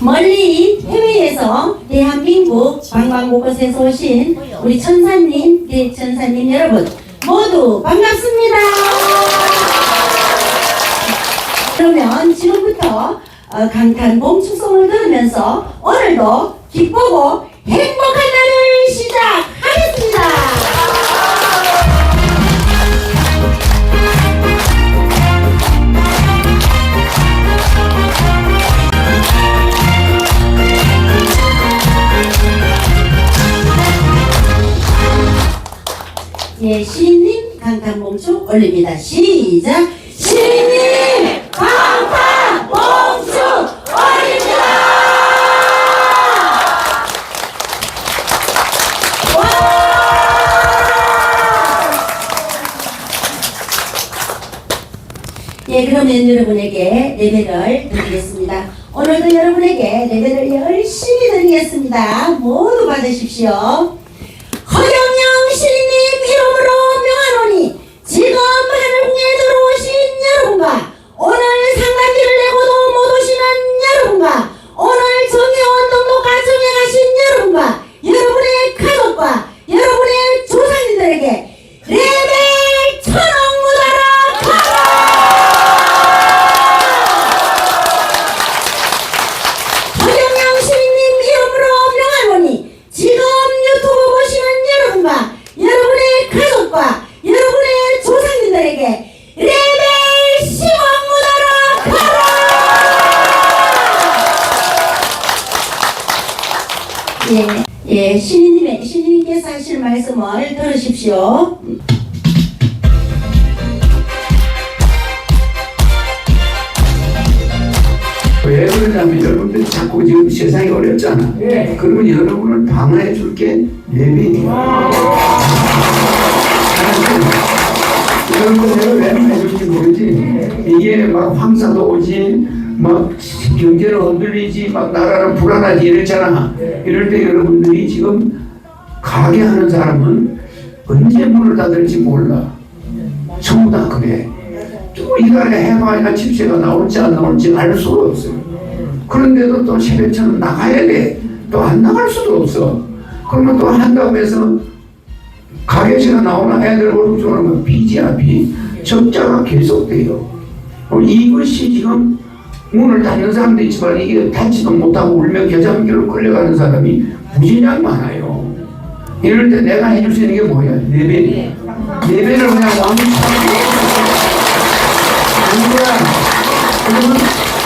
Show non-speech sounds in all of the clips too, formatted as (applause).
멀리 해외에서 대한민국 방방 곳곳에서 오신 우리 천사님, 대천사님 여러분 모두 반갑습니다. 그러면 지금부터 어, 강탄 봄 축성을 들으면서 오늘도 기쁘고 행복한 날을 시작하겠습니다. 예, 시인님 강탄 봉축 올립니다. 시작! 시인님 강탄 봉축 올립니다! 예, 그러면 여러분에게 예배를 드리겠습니다. 오늘도 여러분에게 예배를 열심히 드리겠습니다. 모두 받으십시오. 지금 하늘궁에 들어오신 여러분과 오늘 상담비를 내고도 못 오시는 여러분과 오늘 정의원 등록과 정에 가신 여러분과 여러분의 가족과 여러분의 조상님들에게 레벨 예, 신인님의, 신인님께서 하실 말씀을 들으십시오. 왜 그러냐면 여러분들 자꾸 지금 세상이 어렵잖아. 그러면 여러분을 방어해 줄게 예배니까. 여러분 내가 왜 해줄지 모르지. 이게 막 황사도 오지, 막 경제를 흔들리지, 막 나라는 불안하지 이랬잖아. 이럴 때 여러분들이 지금 가게 하는 사람은 언제 문을 닫을지 몰라. 전부 다 그래. 또 이달에 해마이나 집세가 나올지 안 나올지 알 수가 없어요. 그런데도 또 세배처럼 나가야 돼. 또 안 나갈 수도 없어. 그러면 또 한다고 해서 가게세가 나오나 애들 월급 주는 빚이야 빚. 적자가 계속돼요. 어, 이것이 지금 문을 닫는 사람도 있지만 이게 닫지도 못하고 울며 겨자먹기로 끌려가는 사람이 무지량 많아요. 이럴 때 내가 해줄 수 있는 게 뭐야? 예배. 예배를 그냥 왕창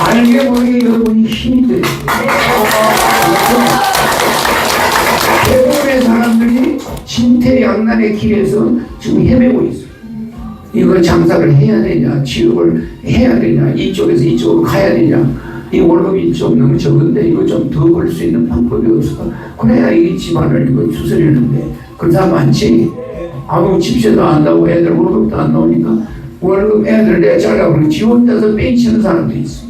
알게 모르게 여러분이 힘이 돼요. 대부분의 사람들이 신태양난의 길에서 지금 헤매고 있어요. 이거 장사를 해야 되냐, 취업을 해야 되냐, 이쪽에서 이쪽으로 가야 되냐, 이 월급이 좀 너무 적은데 이거 좀 더 벌 수 있는 방법이 없을까? 그래야 이 집안을 이거 추스리는데 그런 사람 많지. 아무 집세도 안 나고 애들 월급도 안 나오니까 월급 애들 내자려고 그러고 지 혼자서 뺑치는 사람도 있어.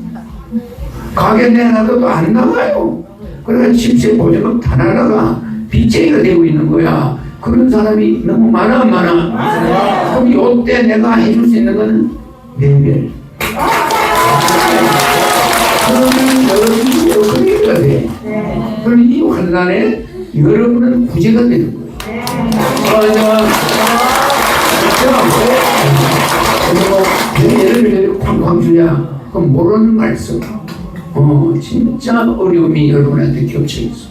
가게 내놔도 안 나가요. 그래서 집세 보증금 다 날아가 빚쟁이가 되고 있는 거야. 그런 사람이 너무 많아 많아. 그럼 요때 내가 해줄 수 있는 건 레벨. 그러면 여러분이 여기가 돼. 그럼 이 환란에 여러분은 구제가 되는 거예요. 맞아. 그리고 예를 쾅쾅 주냐? 그럼 모르는 말씀. 어, 진짜 어려움이 여러분한테 겹쳐 있어.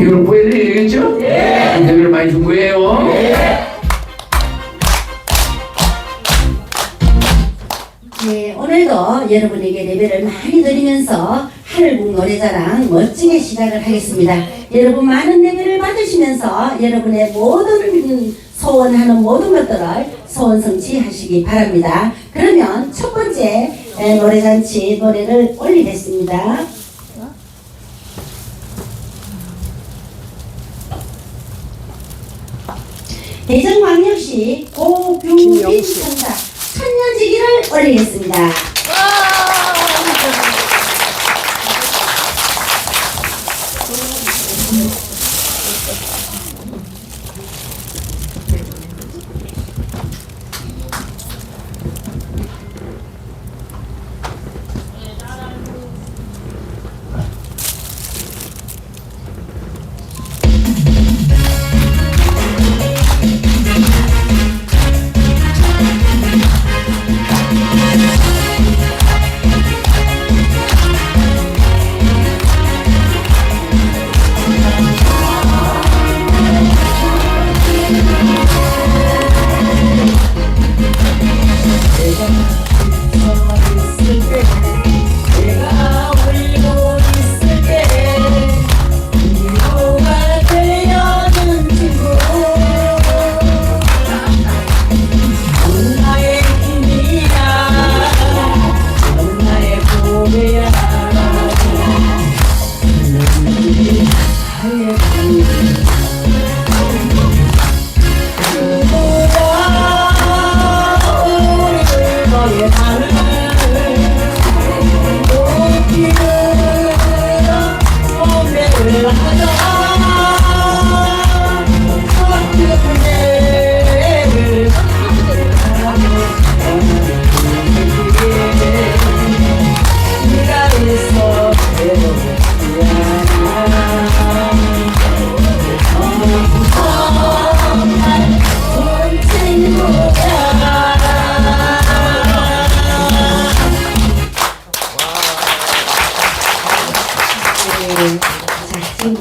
이걸 되겠죠? 네. 은혜를 많이 준 거예요. 예, 오늘도 여러분에게 예배를 많이 드리면서 하늘국 노래자랑 멋지게 시작을 하겠습니다. 여러분 많은 예배를 받으시면서 여러분의 모든 소원하는 모든 것들을 소원 성취하시기 바랍니다. 그러면 첫 번째 에, 노래잔치 노래를 올리겠습니다. 대전광역시 고균빈 선사 천년지기를 올리겠습니다.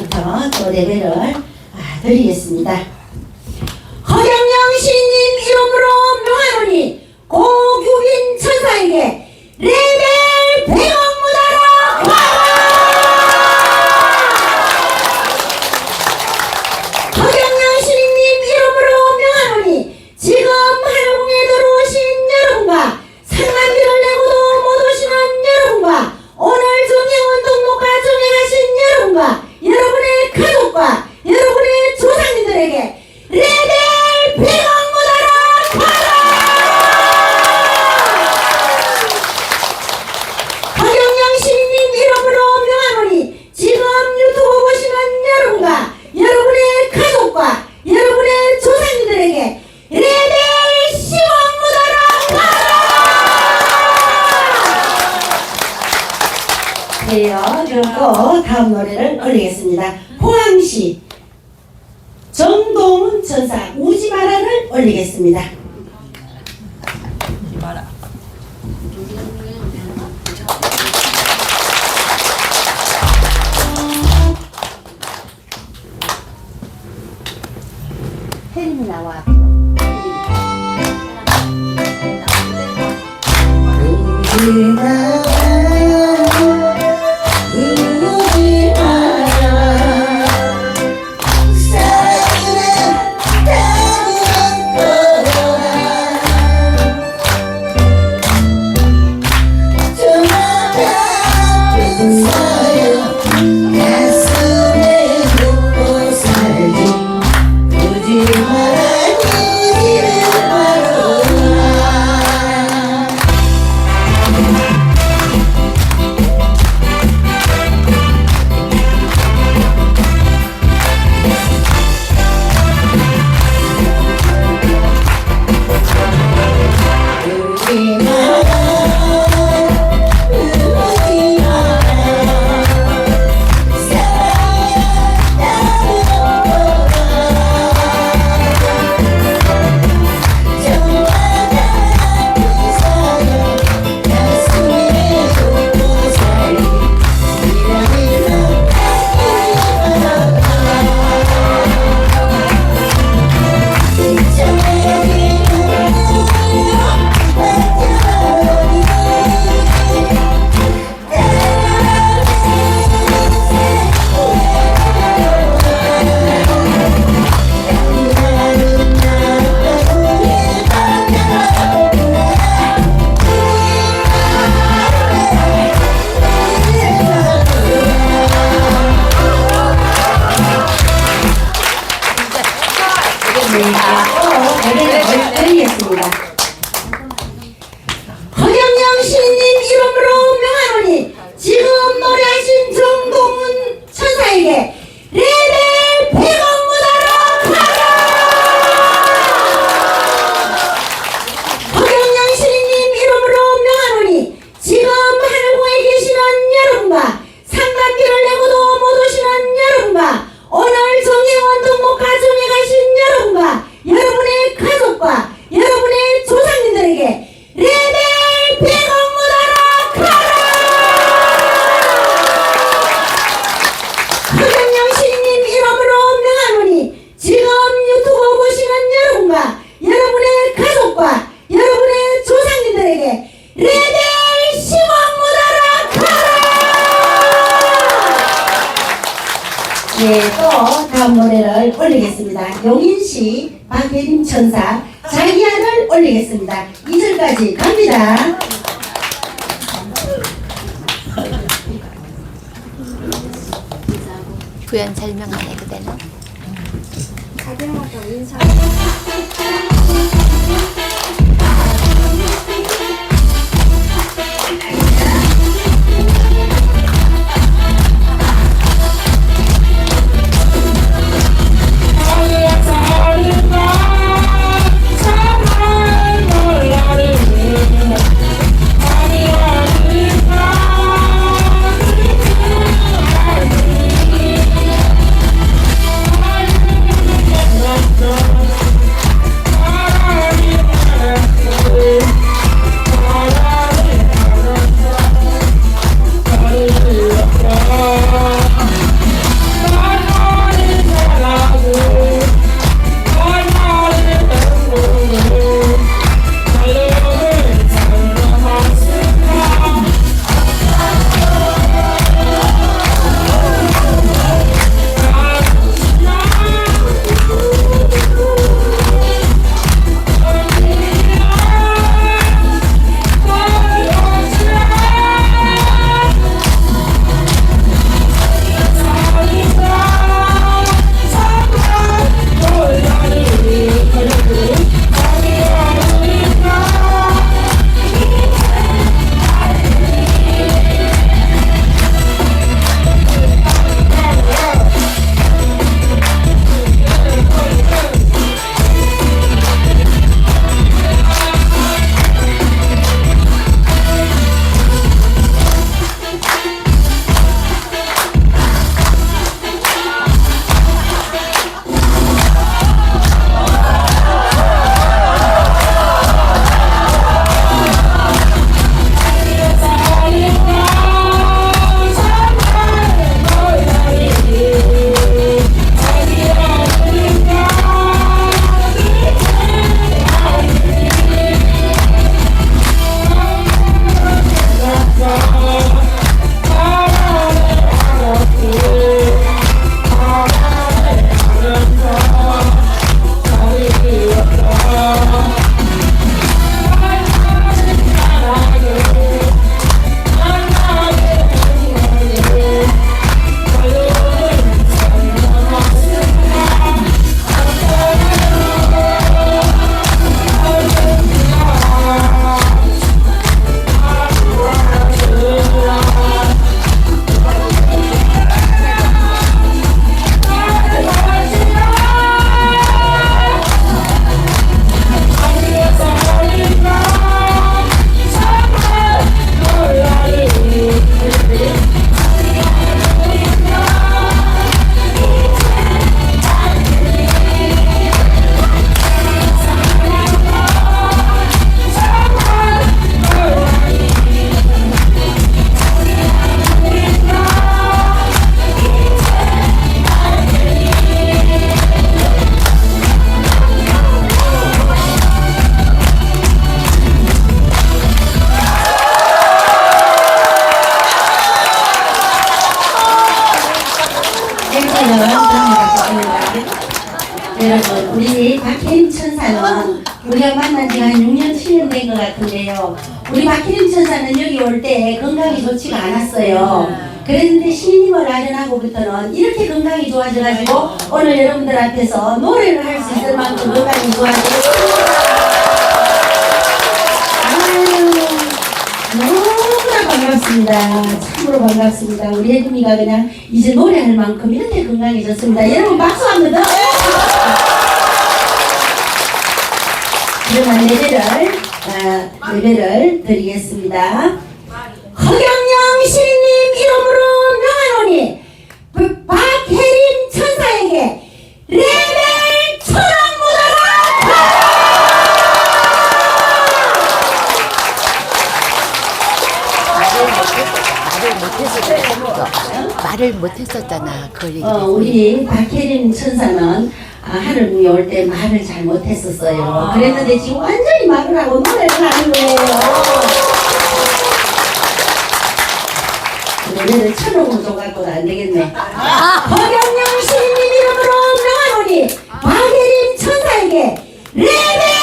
부터 또 예배를 드리겠습니다. 허경영 신님 이름으로 명하노니 고규빈 천사에게 레벨 예요. 그럼 또 다음 노래를 올리겠습니다. 포항시 정동훈 전사 우지마라를 올리겠습니다. 올리겠습니다. 용인시 박예림 천사 자기 안을 올리겠습니다. 2절까지 갑니다. 부연 설명하세요. 여기 올 때 건강이 좋지가 않았어요. 그랬는데 신임을 아련하고부터는 이렇게 건강이 좋아져가지고 오늘 여러분들 앞에서 노래를 할 수 있을 만큼 건강이. 아유, 너무나 반갑습니다. 참으로 반갑습니다. 우리 혜림이가 그냥 이제 노래할 만큼 이렇게 건강해졌습니다. 여러분 박수 한번 더. 그러면 예배를 아, 예배를 드리겠습니다. 허경영 시인님 이름으로 명하노니 그 박혜림 천사에게 레벨 천원 묻어라 말을 못했었잖아. 말을 못했었잖아. 그걸 얘기. 어, 우리 박혜림 천사는 아, 하늘궁에 올때 말을 잘 못했었어요. 그랬는데 지금 완전 하고 노래를 하는 거예요. 노래를 쳐놓으면 좀 갖고는 안 되겠네. 허경영 시인님 이름으로 명하노니 박혜림 천사에게 레벨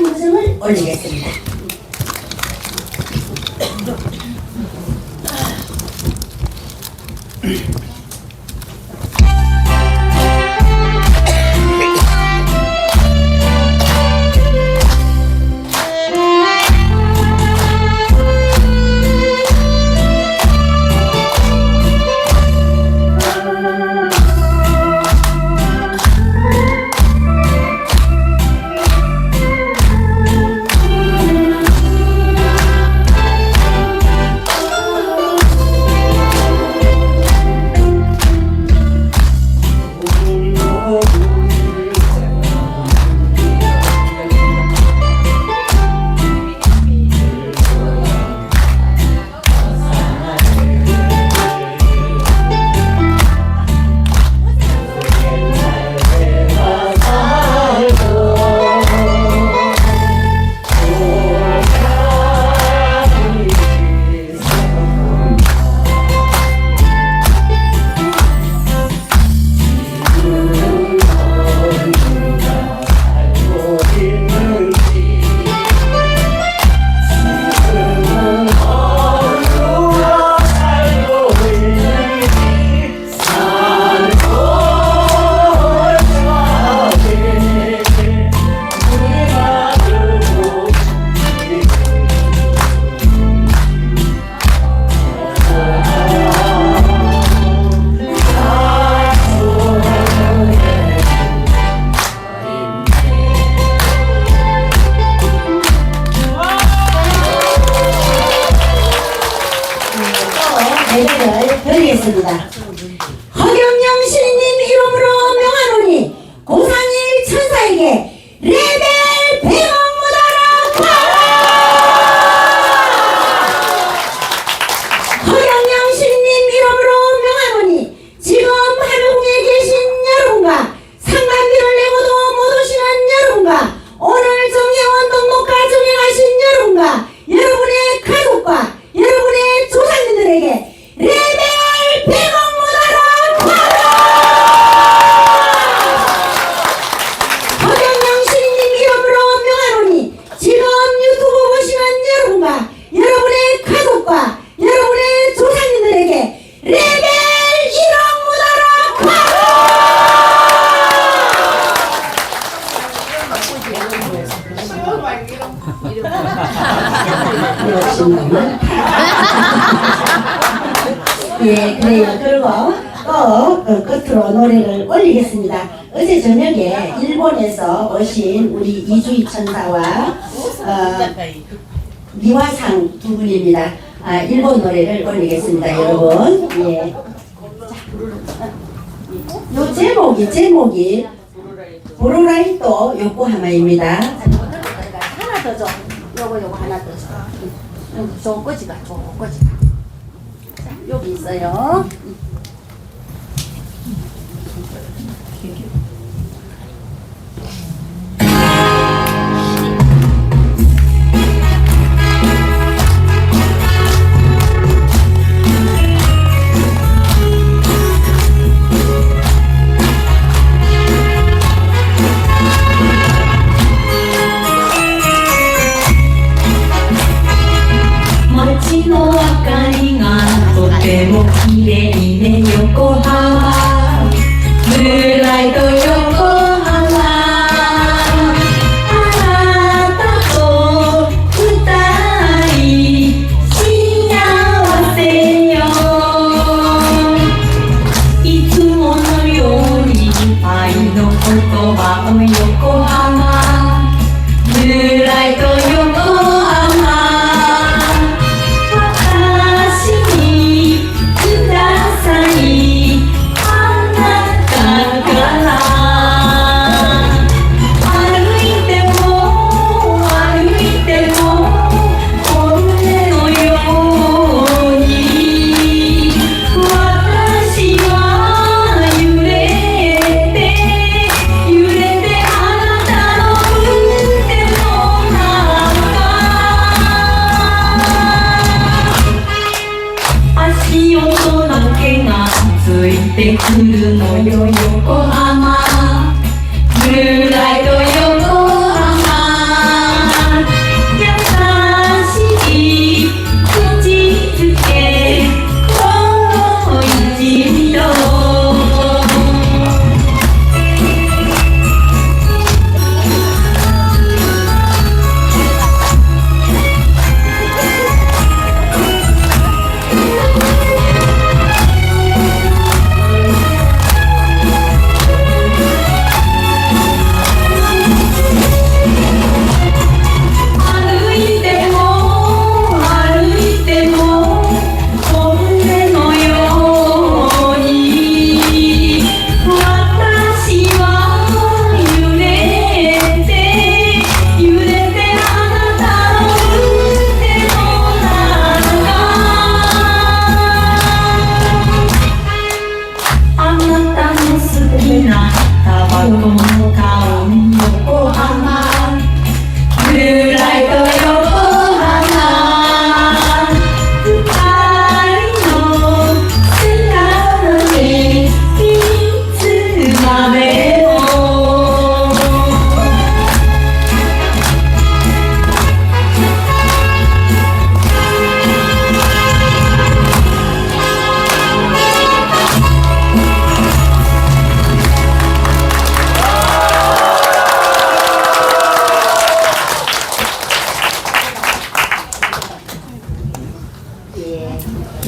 고향무정을 올리겠습니다. 예배를 하시는군요. 예, 그래요. 그리고 또 그 끝으로 어, 노래를 올리겠습니다. 어제 저녁에 일본에서 오신 우리 이주희 천사와 어, 미화상 두 분입니다. 아, 일본 노래를 올리겠습니다, 여러분. 예. 요 제목이 제목이 보로라이토 요코하마입니다. 하나 더 줘. 요거 요거 하나 더 줘. 여기 꺼지가, 저 꺼지가. 여기 있어요.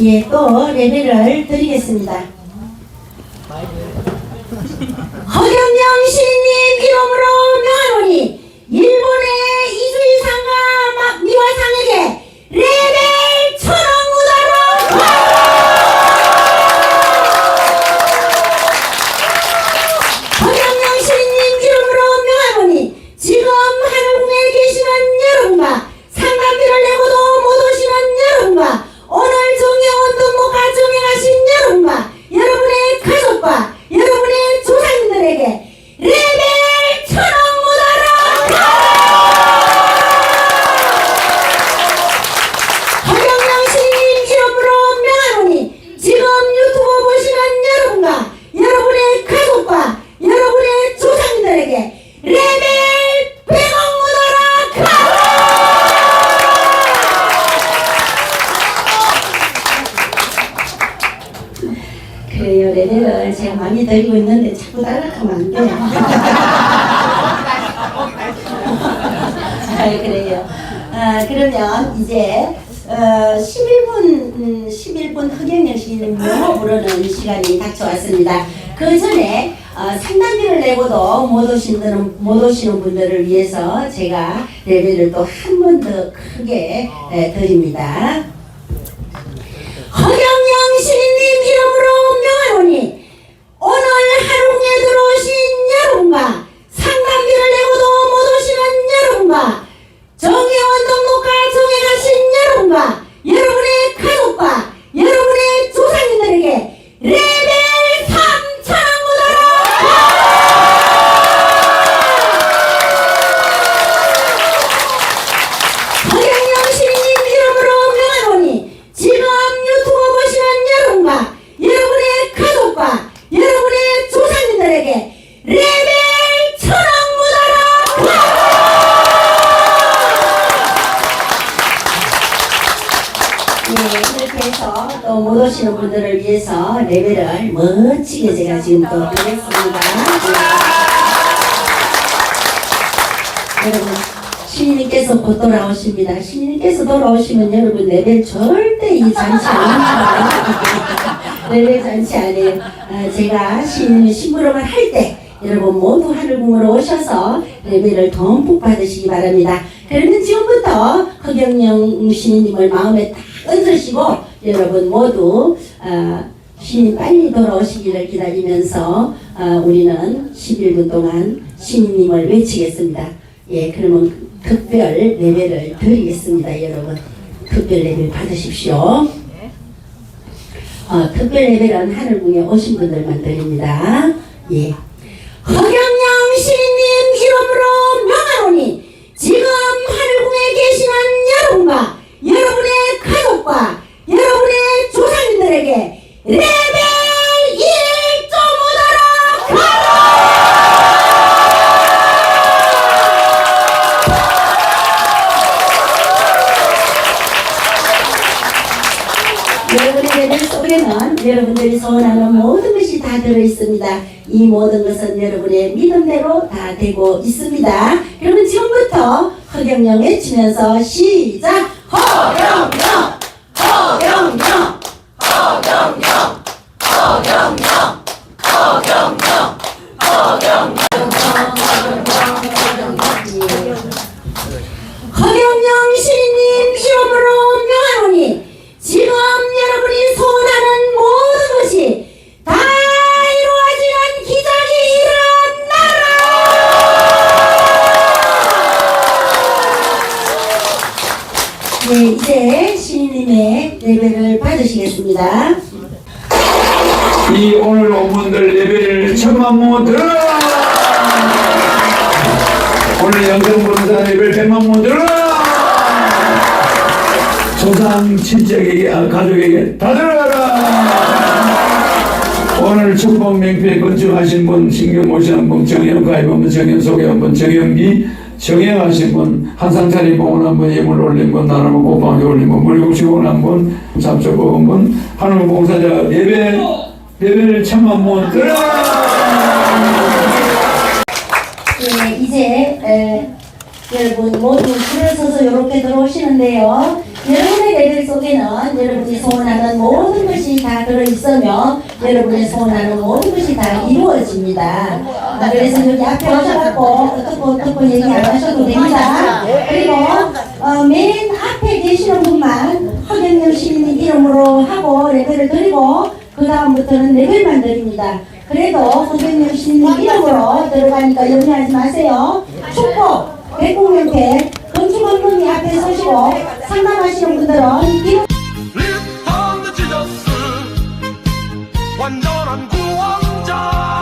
예, 또 예배를 드리겠습니다. 허경영 신님 이름으로 가오니 레벨을 제가 많이 들고 있는데 자꾸 따라가면 안 돼요. 잘 그래요. 아, 그러면 이제 어, 11분 음, 11분 흑영열 씨는 영어 부르는 시간이 닥쳐왔습니다. 그 전에 어, 상담비를 내고도 못 오시는, 못 오시는 분들을 위해서 제가 레벨을 또 한 번 더 크게 에, 드립니다. 허경영 시인님 이름으로 명하노니 오늘 하루에 들어오신 여러분과 상담비를 내고도 못 오시는 여러분과 정의원 등록과 정에 가신 여러분과 여러분의 가족과 여러분의 조상님들에게 레벨 3천원보다로 허경영 시인님 이름으로 명하노니 지금 유튜브 보시는 여러분과 여러분의 가족과 여러분의 조상님들에게 레벨 천원보다로 네, 이렇게 해서 또 못 오시는 분들을 위해서 레벨을 멋지게 제가 지금 또 드렸습니다. 네. 여러분, 곧 돌아오십니다. 시인님께서 돌아오시면 여러분 레벨 절대 이 잔치 아닙니다. (laughs) 레벨 잔치 아니에요. 아, 제가 시인님이 심부름을 할 때 여러분 모두 하늘궁으로 오셔서 레벨을 듬뿍 받으시기 바랍니다. 그러면 지금부터 허경영 시인님을 마음에 딱 얹으시고 여러분 모두 아, 시인 빨리 돌아오시기를 기다리면서 아, 우리는 11분 동안 시인님을 외치겠습니다. 예, 그러면 특별 레벨을 드리겠습니다, 여러분. 특별 레벨 받으십시오. 어, 특별 레벨은 하늘궁에 오신 분들만 드립니다. 예. 허경영 시인님 이름으로 명하노니 지금 하늘궁에 계시는 여러분과 여러분의 가족과 여러분의 조상님들에게 여러분들이 소원하는 모든 것이 다 들어있습니다. 이 모든 것은 여러분의 믿음대로 다 되고 있습니다. 그러면 지금부터 허경영 외치면서 시작! 허경영! 허경영! 허경영! 허경영! 받으시겠습니다. 이 오늘 온 분들 레벨을 천만 모 들어라! 오늘 영성 본사 레벨 백만 모 들어라! 조상 친척에게 아, 가족에게 다 들어가라! 오늘 축복 맹패 건축하신 분 신경 모시는 분 정현 가입한 분 정현 소개한 분 정현기 정행하신 분 한상차림 봉헌한 분 예물 올린 분 나라모 꽃방에 올린 분 물국시 원한 분 잡초 뽑은 분 하늘 봉사자 예배 예배를 천만 모 들어라 네, 이제 에, 여러분 모두 줄을 서서 이렇게 들어오시는데요. 여러분의 레벨 속에 는 여러분이 소원하는 모든 것이 다 들어있으며 여러분이 소원하는 모든 것이 다 이루어집니다. 아, 그래서 여기 앞에 오셔갖고 어떻고 어떻고 얘기 안 하셔도 됩니다. 그리고 어, 맨 앞에 계시는 분만 허경영 시민 이름으로 하고 레벨을 드리고 그 다음부터는 레벨만 드립니다. 그래도 허경영 시민 이름으로 들어가니까 염려하지 마세요. 축복, 백공명패, 전기 원룸이 앞에 서시고 상담하시는 분들은 이렇게 완전한 구원자.